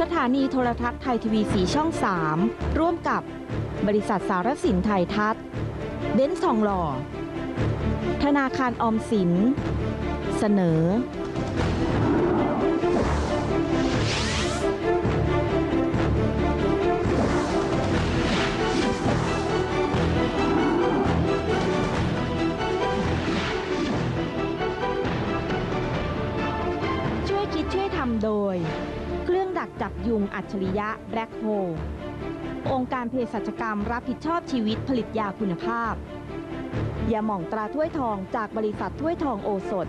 สถานีโทรทัศน์ไทยทีวีสีช่อง 3 ร่วมกับบริษัทสารสินไทยทัศน์เบนซ์ทองหล่อ ธนาคารออมสิน เสนอ ช่วยคิดช่วยทำโดย เครื่องดักจับยุงอัจฉริยะแบล็คโฮลองค์การเภสัชกรรมรับผิดชอบชีวิตผลิตยาคุณภาพยาหม่องตราถ้วยทองจากบริษัทถ้วยทองโอสถ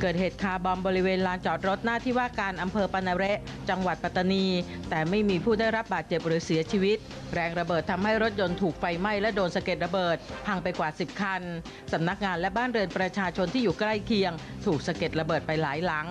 เกิดเหตุคาร์บอมบริเวณลานจอดรถหน้าที่ว่าการอำเภอปานเระจังหวัดปัตตานี แต่ไม่มีผู้ได้รับบาดเจ็บหรือเสียชีวิต แรงระเบิดทำให้รถยนต์ถูกไฟไหม้และโดนสะเก็ดระเบิด พังไปกว่า 10 คัน สำนักงานและบ้านเรือนประชาชนที่อยู่ใกล้เคียง ถูกสะเก็ดระเบิดไปหลายหลัง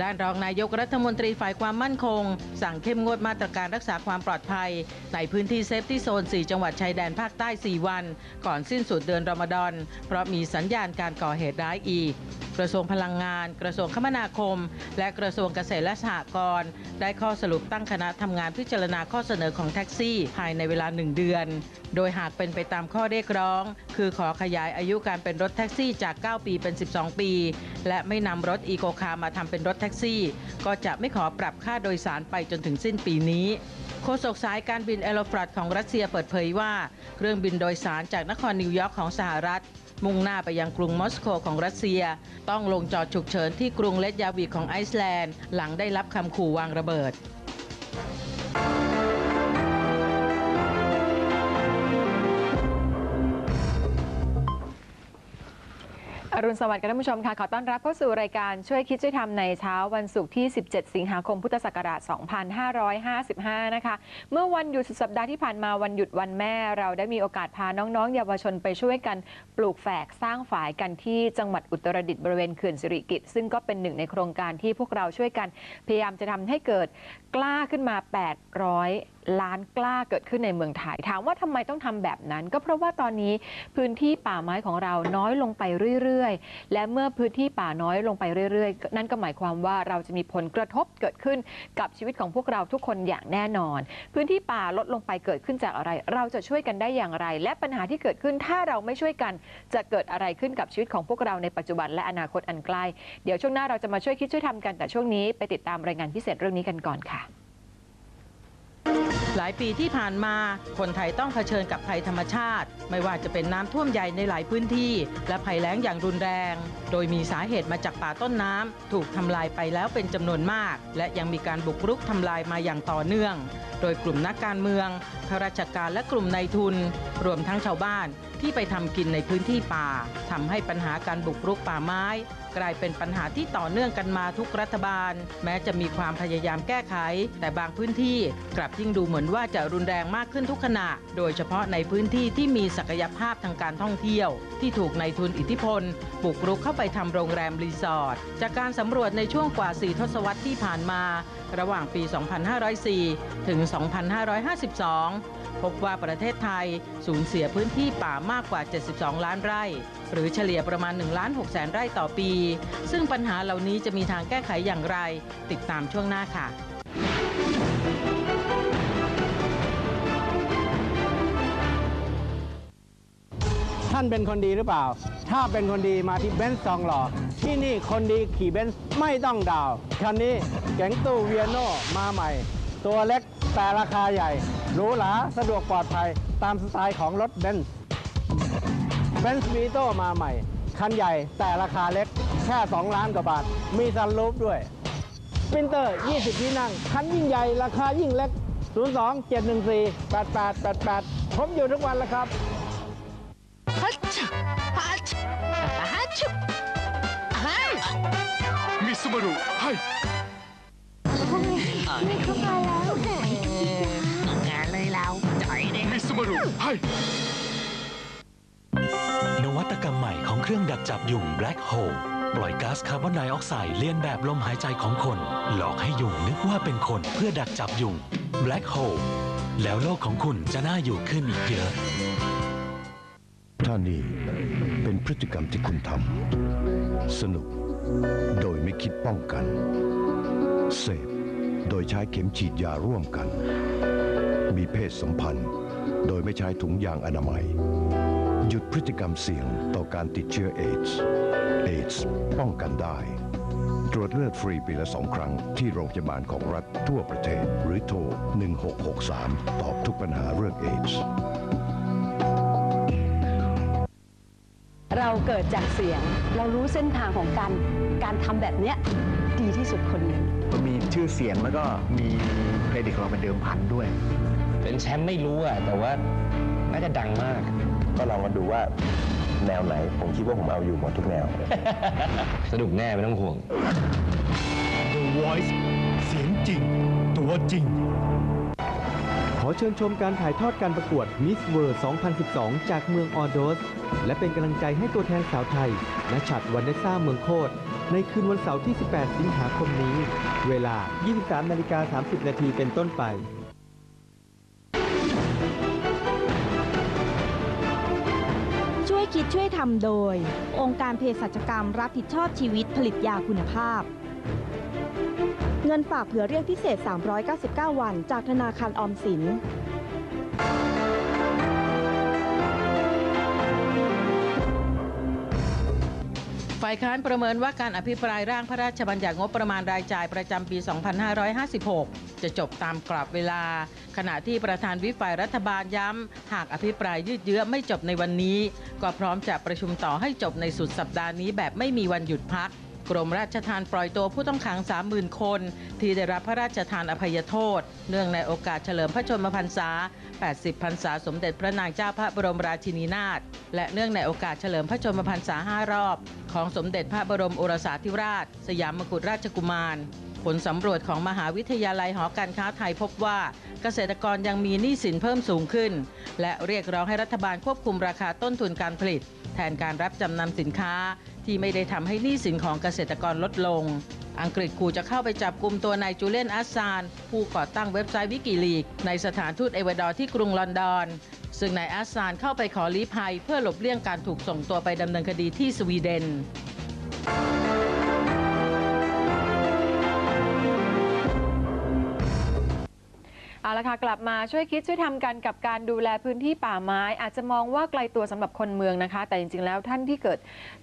ด้านรองนายกรัฐมนตรีฝ่ายความมั่นคง สั่งเข้มงวดมาตรการรักษาความปลอดภัย ในพื้นที่เซฟที่โซน 4 จังหวัดชายแดนภาคใต้ 4 วัน ก่อนสิ้นสุดเดือนรอมฎอน เพราะมีสัญญาณการก่อเหตุร้ายอีก กระทรวงพลังงาน กระทรวงคมนาคม และกระทรวงเกษตรและสหกรณ์ได้ข้อสรุปตั้งคณะทำงานพิจารณาข้อเสนอของแท็กซี่ ภายในเวลา 1 เดือน โดยหากเป็นไปตามข้อเรียกร้อง คือขอขยายอายุการเป็นรถแท็กซี่จาก 9 ปีเป็น 12 ปี และไม่นำรถอีโคคาร์มาทำเป็นรถแท็กซี่ ก็จะไม่ขอปรับค่าโดยสารไปจนถึงสิ้นปีนี้โฆษกสายการบินเอโรฟลัดของรัสเซียเปิดเผยว่า เครื่องบินโดยสารจากนครนิวยอร์กของสหรัฐ มุ่งหน้าไปยังกรุงมอสโกของรัสเซีย ต้องลงจอดฉุกเฉินที่กรุงเลดยาวิกของไอซ์แลนด์ หลังได้รับคำขู่วางระเบิด รุณสวัสดิ์ท่านผู้ชมค่ะขอต้อนรับเข้าสู่รายการช่วยคิดช่วยทำในเช้าวันศุกร์ที่ 17 สิงหาคมพุทธศักราช 2555 นะคะ เมื่อวันหยุดสุดสัปดาห์ที่ผ่านมาวันหยุดวันแม่ เราได้มีโอกาสพาน้องๆ เยาวชนไปช่วยกันปลูกแฝกสร้างฝายกันที่จังหวัดอุตรดิตถ์บริเวณเขื่อนสิริกิติ์ซึ่งก็เป็นหนึ่งในโครงการที่พวกเราช่วยกัน พยายามจะทำให้เกิดกล้าขึ้นมา 800 ล้านกล้าเกิดขึ้นในเมืองไทยถามว่าทำไมต้องทำแบบนั้น ก็เพราะว่าตอนนี้พื้นที่ป่าไม้ของเราน้อยลงไปเรื่อยๆ และเมื่อพื้นที่ป่าน้อยลงไปเรื่อยๆ นั่นก็หมายความว่าเราจะมีผลกระทบเกิดขึ้นกับชีวิตของพวกเราทุกคนอย่างแน่นอน พื้นที่ป่าลดลงไปเกิดขึ้นจากอะไร เราจะช่วยกันได้อย่างไร และปัญหาที่เกิดขึ้นถ้าเราไม่ช่วยกัน จะเกิดอะไรขึ้นกับชีวิตของพวกเราในปัจจุบันและอนาคตอันใกล้เดี๋ยวช่วงหน้าเราจะมาช่วยคิดช่วยทำกันแต่ช่วงนี้ไปติดตามรายงานพิเศษเรื่องนี้กันก่อนค่ะ หลายปีที่ผ่านมาคนไทยต้องเผชิญกับภัยธรรมชาติ ไม่ว่าจะเป็นน้ำท่วมใหญ่ในหลายพื้นที่ และภัยแล้งอย่างรุนแรง โดยมีสาเหตุมาจากป่าต้นน้ำถูกทำลายไปแล้วเป็นจำนวนมาก และยังมีการบุกรุกทำลายมาอย่างต่อเนื่อง โดยกลุ่มนักการเมืองข้าราชการและกลุ่มนายทุน รวมทั้งชาวบ้าน ที่ไปทำกินในพื้นที่ป่าทำให้ปัญหาการบุกรุกป่าไม้ กลายเป็นปัญหาที่ต่อเนื่องกันมาทุกรัฐบาล แม้จะมีความพยายามแก้ไข แต่บางพื้นที่กลับยิ่งดูเหมือนว่าจะรุนแรงมากขึ้นทุกขณะ โดยเฉพาะในพื้นที่ที่มีศักยภาพทางการท่องเที่ยว ที่ถูกในทุนอิทธิพลบุกรุกเข้าไปทำโรงแรมรีสอร์ทจากการสำรวจในช่วงกว่า 4 ทศวรรษที่ผ่านมา ระหว่างปี 2504 ถึง 2552 พบว่าประเทศไทยสูญเสียพื้นที่ป่ามากกว่า 72 ล้านไร่ หรือเฉลี่ยประมาณ1ล้าน6แสนไร่ต่อปี ซึ่งปัญหาเหล่านี้จะมีทางแก้ไขอย่างไร ติดตามช่วงหน้าค่ะท่านเป็นคนดีหรือเปล่า ถ้าเป็นคนดีมาที่เบนซ์ซองหล่อ ที่นี่คนดีขี่เบนซ์ไม่ต้องดาวน์คันนี้เก๋งตู้เวียโนมาใหม่ ตัวเล็ก แต่ราคาใหญ่หรูหราสะดวกปลอดภัยตามสไตล์ของรถเบนซ์เบนซ์วีโตมาใหม่ คันใหญ่แต่ราคาเล็กแค่ 2 ล้านกว่าบาท มีซันรูฟด้วยปรินเตอร์ 20 ที่นั่ง คันยิ่งใหญ่ ราคายิ่งเล็ก 02 714 8888 ผมอยู่ทุกวันแล้วครับฮัชชะฮัชชะฮัชชะฮัชมิสมารุให้ อยเลยมิสมารุให้ นวัตกรรมใหม่ของเครื่องดักจับยุง Black Hole ปล่อยก๊าซคาร์บอนไดออกไซด์เลียนแบบลมหายใจของคน หลอกให้ยุงนึกว่าเป็นคนเพื่อดักจับยุง Black Hole แล้วโลกของคุณจะน่าอยู่ขึ้นอีกเยอะท่านนี่เป็นพฤติกรรมที่คุณทำสนุก โดยไม่คิดป้องกัน เสพ โดยใช้เข็มฉีดยาร่วมกัน มีเพศสัมพันธ์ โดยไม่ใช้ถุงยางอนามัย หยุดพฤติกรรมเสี่ยงต่อการติดเชื้อเอดส์เอดส์ป้องกันได้ ตรวจเลือดฟรีปีละสองครั้งที่โรงพยาบาลของรัฐทั่วประเทศ หรือโทร 1663 ตอบทุกปัญหาเรื่องเอดส์เราเกิดจากเสียง เรารู้เส้นทางของการการทำแบบเนี้ยดีที่สุดคนหนึ่งมีชื่อเสียงแล้วก็มีเครดิตของเราเป็นเดิมพันด้วย เป็นแชมป์ไม่รู้อะแต่ว่าน่าจะดังมาก ก็ลองมาดูว่าแนวไหน ผมคิดว่าผมเอาอยู่หมดทุกแนว สนุกแน่ไม่ต้องห่วง The Voice เสียงจริง ตัวจริง ขอเชิญชมการถ่ายทอดการประกวด Miss World 2012 จากเมืองออโดส และเป็นกำลังใจให้ตัวแทนสาวไทยณฉัดวันเดซ่าเมืองโคตรในคืนวันเสาร์ที่ 18 สิงหาคมนี้ เวลา 23นาฬิกา30 นาทีเป็นต้นไป ช่วยคิดช่วยทำโดย องค์การเภสัชกรรมรับผิดชอบชีวิตผลิตยาคุณภาพ เงินฝากเผื่อเรียกพิเศษ 399 วัน จากธนาคารออมสินายค้านประเมินว่าการอภิปรายร่างพระราชบัญญัติงบประมาณรายจ่ายประจำปี 2556 จะจบตามกรอบเวลา ขณะที่ประธานวิปฝ่ายรัฐบาลย้ำ หากอภิปรายยืดเยื้อไม่จบในวันนี้ ก็พร้อมจะประชุมต่อให้จบในสุดสัปดาห์นี้แบบไม่มีวันหยุดพัก รมราชทานปล่อยตัวผู้ต้องขัง 30,000 คน ที่ได้รับพระราชทานอภัยโทษ เนื่องในโอกาสเฉลิมพระชนมพรรษา 80 พรรษาสมเด็จพระนางเจ้าพระบรมราชินีนาถ และเนื่องในโอกาสเฉลิมพระชนมพรรษา 5 รอบ ของสมเด็จพระบรมโอรสาธิราช สยามกุฎราชกุมาร ผลสำรวจของมหาวิทยาลัยหอการค้าไทยพบว่าเกษตรกรยังมีหนี้สินเพิ่มสูงขึ้น และเรียกร้องให้รัฐบาลควบคุมราคาต้นทุนการผลิต แทนการรับจำนำสินค้า ที่ไม่ได้ทำให้หนี้สินของเกษตรกรลดลง อังกฤษขู่จะเข้าไปจับกลุ่มตัวนายจูเลียนอัสซาน ผู้ก่อตั้งเว็บไซต์วิกิลีก ในสถานทูตเอวาดอร์ที่กรุงลอนดอน ซึ่งนายอัสซานเข้าไปขอลี้ภัย เพื่อหลบเลี่ยงการถูกส่งตัวไปดำเนินคดีที่สวีเดน ละค่ะกลับมาช่วยคิดช่วยทำกันกับการดูแลพื้นที่ป่าไม้ อาจจะมองว่าไกลตัวสำหรับคนเมืองนะคะ แต่จริงๆแล้วท่านที่เกิด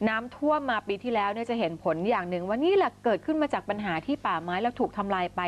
น้ำท่วมมาปีที่แล้วเนี่ยจะเห็นผลอย่างหนึ่งว่านี่แหละเกิดขึ้นมาจากปัญหาที่ป่าไม้แล้วถูกทำลายไป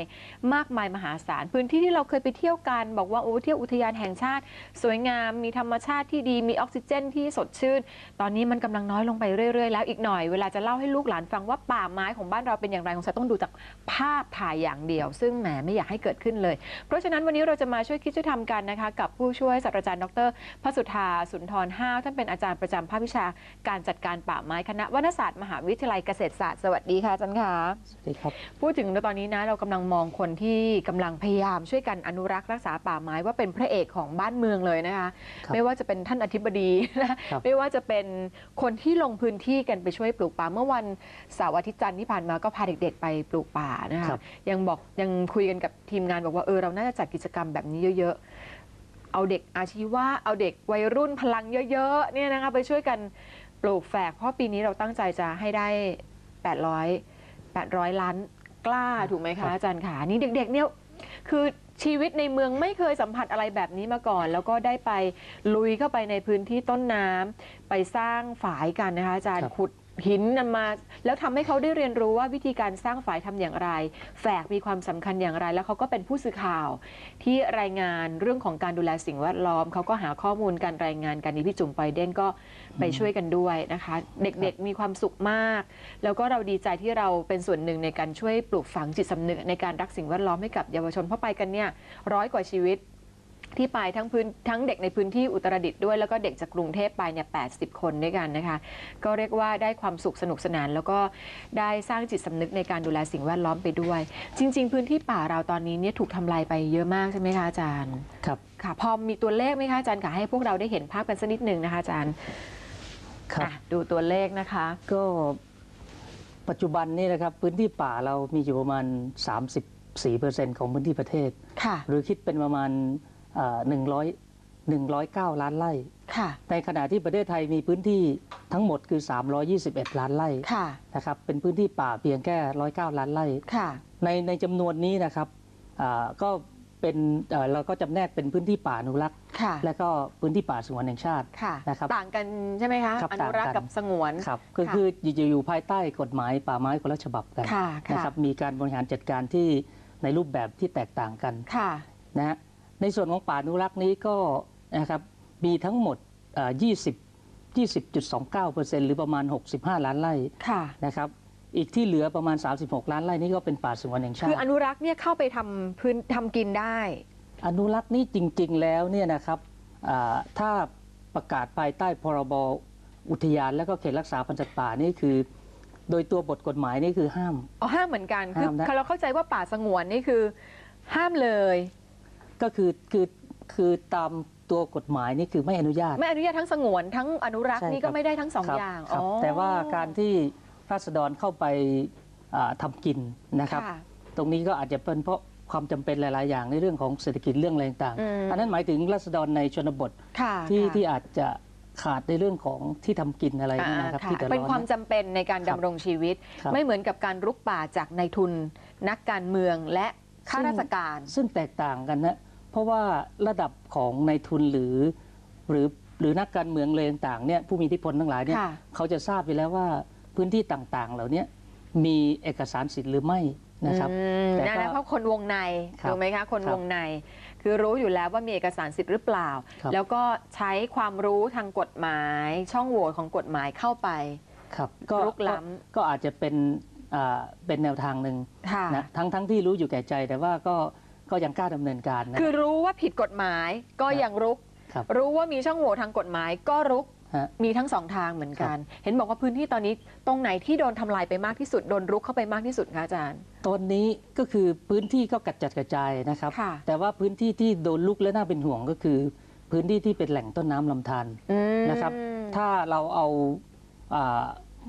มากมายมหาศาลพื้นที่ที่เราเคยไปเที่ยวกันบอกว่าโอ้เที่ยวอุทยานแห่งชาติ สวยงามมีธรรมชาติที่ดีมีออกซิเจนที่สดชื่น ตอนนี้มันกำลังน้อยลงไปเรื่อยๆ แล้วอีกหน่อยเวลาจะเล่าให้ลูกหลานฟังว่าป่าไม้ของบ้านเราเป็นอย่างไรคงจะต้องดูจากภาพถ่ายอย่างเดียว ซึ่งแหมไม่อยากให้เกิดขึ้นเลย เพราะฉะนั้นวันนี้เราจะมาช่วยคิดช่วยทำกันนะคะ กับผู้ช่วยศาสตราจารย์ดรพสุธาสุนทรห้าวท่านเป็นอาจารย์ประจำภาควิชาการจัดการป่าไม้คณะวรรณศาสตร์มหาวิทยาลัยเกษตรศาสตร์สวัสดีค่ะอาจารย์ค่ะสวัสดีครับพูดถึงตอนนี้นะเรากำลังมองคนที่กำลังพยายามช่วยกันอนุรักษ์รักษาป่าไม้ว่าเป็นพระเอกของบ้านเมืองเลยนะคะครับไม่ว่าจะเป็นท่านอธิบดีนะครับไม่ว่าจะเป็นคนที่ลงพื้นที่กันไปช่วยปลูกป่าเมื่อวันเสาร์อาทิตย์จันทร์ที่ผ่านมาก็พาเด็ก ๆ ไปปลูกป่านะคะครับยังบอกยังคุยกันกับทีมงานบอกว่าเออเราน่าจะจัดกิจกรรมแบบนี้เยอะๆ เอาเด็กอาชีวะเอาเด็กวัยรุ่นพลังเยอะๆเนี่ยนะคะไปช่วยกันปลูกแฝก เพราะปีนี้เราตั้งใจจะให้ได้ 800 800 ล้านกล้าถูกไหมครัคะบอาจารย์ขานี่เด็กๆเนี่ยคือชีวิตในเมืองไม่เคยสัมผัสอะไรแบบนี้มาก่อน แล้วก็ได้ไปลุยเข้าไปในพื้นที่ต้นน้ำไปสร้างฝายกันนะคะอาจารย์ขุด หินนำมาแล้วทำให้เขาได้เรียนรู้ว่าวิธีการสร้างฝายทำอย่างไร แฝกมีความสำคัญอย่างไร แล้วเขาก็เป็นผู้สื่อข่าว ที่รายงานเรื่องของการดูแลสิ่งแวดล้อม เขาก็หาข้อมูลการรายงานกันนี้พี่จุ๋มไปเด้นก็ไปช่วยกันด้วยนะคะ เด็กๆมีความสุขมาก แล้วก็เราดีใจที่เราเป็นส่วนหนึ่งในการช่วยปลูกฝังจิตสำนึกในการรักสิ่งแวดล้อมให้กับเยาวชนเพราะไปกันเนี่ยร้อยกว่าชีวิต ที่ไปทั้งพื้นทั้งเด็กในพื้นที่อุตรดิตถ์ด้วยแล้วก็เด็กจากกรุงเทพไปเนี่ยแปคนด้วยกันนะคะ ก็เรียกว่าได้ความสุขสนุกสนาน แล้วก็ได้สร้างจิตสำนึกในการดูแลสิ่งแวดล้อมไปด้วย จริง ๆ พื้นที่ป่าเราตอนนี้เนี่ยถูกทำลายไปเยอะมากใช่ไหมคะอาจารย์ครับค่ะพอมีตัวเลขไหมคะอาจารย์ค่ะให้พวกเราได้เห็นภาพกันสักนิดหนึ่งนะคะอาจารย์ครับอะดูตัวเลขนะคะ ก็ปัจจุบันนี้นะครับพื้นที่ป่าเรามีอยู่ประมาณ 34%ของพื้นที่ประเทศค่ะหรือคิดเป็นประมาณ หนึ่งร้อยหนึ่งร้อยเก้าล้านไร่ค่ะในขณะที่ประเทศไทยมีพื้นที่ทั้งหมดคือ 321 ล้านไร่ค่ะนะครับเป็นพื้นที่ป่าเพียงแค่109ล้านไร่ค่ะในในจำนวนนี้นะครับอ่าก็เป็นเอ่อเราก็จำแนกเป็นพื้นที่ป่าอนุรักษ์ค่ะและก็พื้นที่ป่าสงวนแห่งชาติค่ะนะครับต่างกันใช่ไหมคะครับอนุรักษ์ต่างกันกับสงวนครับคือค่ะคืออยู่อยู่ภายใต้กฎหมายป่าไม้คนละฉบับกันค่ะค่ะนะครับมีการบริหารจัดการที่ในรูปแบบที่แตกต่างกันค่ะนะฮะ ในส่วนของป่าอนุรักษ์นี้ก็นะครับมีทั้งหมดเอ่อ20 20.29%หรือประมาณ 65 ล้านไร่ค่ะนะครับอีกที่เหลือประมาณ 36 ล้านไร่นี่ก็เป็นป่าสงวนแห่งชาคือติอนุรักษ์เนี่ยเข้าไปทำพื้นทำกินได้ อนุรักษ์นี่จริง ๆ แล้วเนี่ยนะครับอ่าถ้าประกาศภายใต้พรบอุทยานและก็เขตรักษาพันธุ์สัตว์ป่านี่คือ โดยตัวบทกฎหมายนี่คือห้ามอ๋อห้ามเหมือนกันคือห้ามนะคือเราเข้าใจว่าป่าสงวนนี่คือ ห้ามเลย ก็คือคือคือตามตัวกฎหมายนี่คือไม่อนุญาต ไม่อนุญาตทั้งสงวนทั้งอนุรักษ์ใช่นี่ก็ครับ ไม่ได้ทั้งสองครับอย่างครับอ๋อแต่ว่าการที่ราษฎรเข้าไปอ่าทำกินนะครับค่ะตรงนี้ก็อาจจะเป็นเพราะความจำเป็นหลาย ๆ อย่างในเรื่องของเศรษฐกิจเรื่องอะไรต่างอืมๆอันนั้นหมายถึงราษฎรในชนบทค่ะที่ค่ะที่อาจจะขาดในเรื่องของที่ทำกินอะไรเนี่ยนะครับอ่าที่เดือดเป็นร้อนความนะจำเป็นในการครับดำรงชีวิต ครับ ไม่เหมือนกับการรุกป่าจากนายทุน นักการเมืองและข้าราชการ ซึ่งแตกต่างกันนะ เพราะว่าระดับของนายทุนหรือหรือหรือนักการเมืองเลยต่างๆเนี่ยผู้มีอิทธิพลทั้งหลายเนี่ยค่ะเขาจะทราบไปแล้วว่าพื้นที่ต่างๆ เหล่านี้มีเอกสารสิทธิ์หรือไม่นะครับอืมแต่นั่นก็นะเพราะคนวงในครับถูกไหมคะคนครับวงใน คือรู้อยู่แล้วว่ามีเอกสารสิทธิ์หรือเปล่าครับแล้วก็ใช้ความรู้ทางกฎหมาย ช่องโหว่ของกฎหมายเข้าไปครับก็รุกล้ก็ก็อาจจะเป็นอ่าเป็นแนวทางหนึ่งค่ะนะทั้งทั้งที่รู้อยู่แก่ใจแต่ว่าก็ ก็ยังกล้าดำเนินการนะ คือรู้ว่าผิดกฎหมายก็ยังรุก ครับ รู้ว่ามีช่องโหว่ทางกฎหมายก็รุก ฮะ มีทั้งสองทางเหมือนกัน เห็นบอกว่าพื้นที่ตอนนี้ตรงไหนที่โดนทำลายไปมากที่สุด โดนรุกเข้าไปมากที่สุดคะอาจารย์ ตอนนี้ก็คือพื้นที่ก็กระจัดกระจายนะครับ ค่ะ แต่ว่าพื้นที่ที่โดนลุกและน่าเป็นห่วงก็คือ พื้นที่ที่เป็นแหล่งต้นน้ำลำธาร อืม นะครับ ถ้าเราเอาอ่า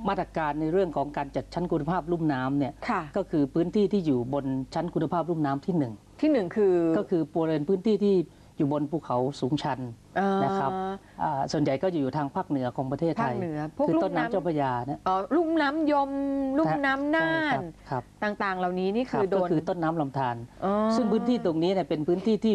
มาตรการในเรื่องของการจัดชั้นคุณภาพลุ่มน้ำเนี่ยค่ะ ก็คือพื้นที่ที่อยู่บนชั้นคุณภาพลุ่มน้ำที่หนึ่ง ที่หนึ่งคือก็คือบริเวณพื้นที่ที่อยู่บนภูเขาสูงชันอ่านะครับอ่าส่วนใหญ่ก็จะอยู่ทางภาคเหนือของประเทศไทภาคยเหนือพวกคือลุ่ต้มนน้ำน้ำเจ้าพระยาเนี่ยอ๋อลุ่มน้ำยมลุ่มน้ำน่าใช่นครับต่างๆ เหล่านี้นี่คคืรับอโดก็นคือต้นน้ำลำธารอ๋อซึ่งพื้นที่ตรงนี้เนี่ยเป็นพื้นที่ที่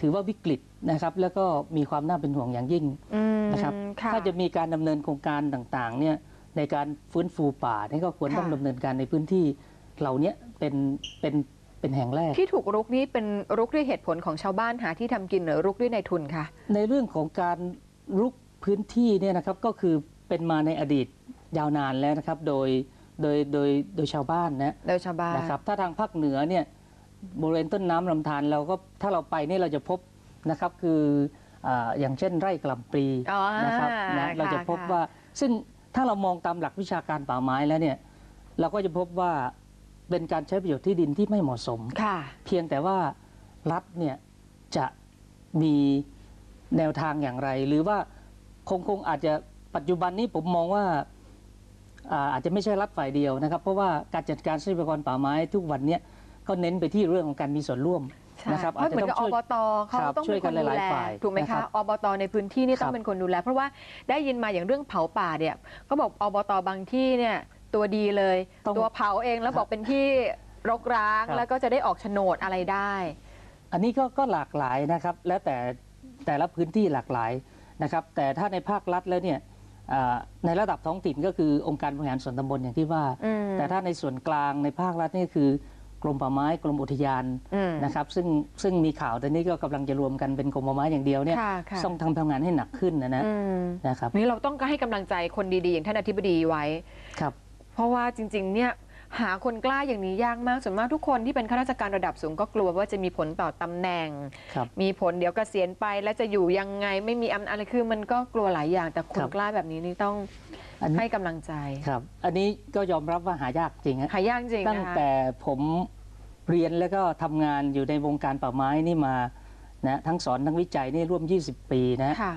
ถือว่าวิกฤตนะครับ แล้วก็มีความน่าเป็นห่วงอย่างยิ่งอืมนะครับค่ะถ้าจะมีการดำเนินโครงการต่างๆเนี่ยในการฟื้นฟูป่าเนี่ยก็ควรค่ะต้องดำเนินการในพื้นที่เหล่านี้เป็นเป็น เป็นแห่งแรก ที่ถูกรุกนี้เป็นรุกด้วยเหตุผลของชาวบ้านหาที่ทำกินหรือรุกด้วยนายทุนคะในเรื่องของการรุกพื้นที่เนี่ยนะครับก็คือเป็นมาในอดีตยาวนานแล้วนะครับ โดยโดยโดยโดยชาวบ้านนะโดยชาวบ้าน นะครับถ้าทางภาคเหนือเนี่ยบริเวณต้นน้ำลำธารเราก็ถ้าเราไปเนี่ยเราจะพบนะครับคืออาอย่างเช่นไร่กล่ำปลีอ๋อนะครับนะค่ะเราจะพบค่ะ ว่าซึ่งถ้าเรามองตามหลักวิชาการป่าไม้แล้วเนี่ยเราก็จะพบว่า เป็นการใช้ประโยชน์ที่ดินที่ไม่เหมาะสมค่ะเพียงแต่ว่ารัฐเนี่ยจะมีแนวทางอย่างไร หรือว่าคงคงอาจจะปัจจุบันนี้ผมมองว่าอ่าอาจจะไม่ใช่รัฐฝ่ายเดียวนะครับ เพราะว่าการจัดการทรัพยากรป่าไม้ทุกวันเนี้ก็เน้นไปที่เรื่องของการมีส่วนร่วมใช่นะครับเพราะเหมือนกับอบตเขาครับต้องช่วเป็ยนกัคนนหดูลายแลๆฝ่ายถูกไหมนะครัคะบอบตในพื้นที่นี่ต้อครังบเป็นคนดูแล เพราะว่าได้ยินมาอย่างเรื่องเผาป่าเนี่ยก็บอกอบตบางที่เนี่ย ตัวดีเลยตัวเผาเองแล้วบอกเป็นที่รกร้างครับแล้วก็จะได้ออกโฉนดอะไรได้ อันนี้ก็ก็หลากหลายนะครับ แล้วแต่แต่ละพื้นที่หลากหลายนะครับ แต่ถ้าในภาครัฐแล้วเนี่ยอ่าในระดับท้องถิ่นก็คือองค์การบริหารส่วนตำบลอย่างที่ว่า อืม แต่ถ้าในส่วนกลางในภาครัฐนี่คือกรมป่าไม้กรมอุทยานอืม นะครับ ซึ่งซึ่งมีข่าวตอนนี้ก็กำลังจะรวมกันเป็นกรมป่าไม้อย่างเดียวเนี่ยค่ะค่ะ ต้องทำทำงานให้หนักขึ้นนะนะอืมนะครับนี่เราต้องให้กำลังใจคนดีๆ อย่างท่านอธิบดีไว้ ครับ เพราะว่าจริงๆ เนี่ยหาคนกล้าอย่างนี้ยากมาก ส่วนมากทุกคนที่เป็นข้าราชการระดับสูงก็กลัวว่าจะมีผลต่อตำแหน่งครับมีผลเดี๋ยวเกษียณไปแล้วจะอยู่ยังไงไม่มีอำนาจอะไรคือมันก็กลัวหลายอย่าง แต่คนกล้าแบบนี้นี่ต้องอันนี้ให้กำลังใจครับ อันนี้ก็ยอมรับว่าหายากจริงฮะหายากจริงตั้งนะคะแต่ผมเรียนแล้วก็ทำงานอยู่ในวงการป่าไม้นี่มานะทั้งสอนทั้งวิจัยนี่ร่วม 20 ปีนะค่ะ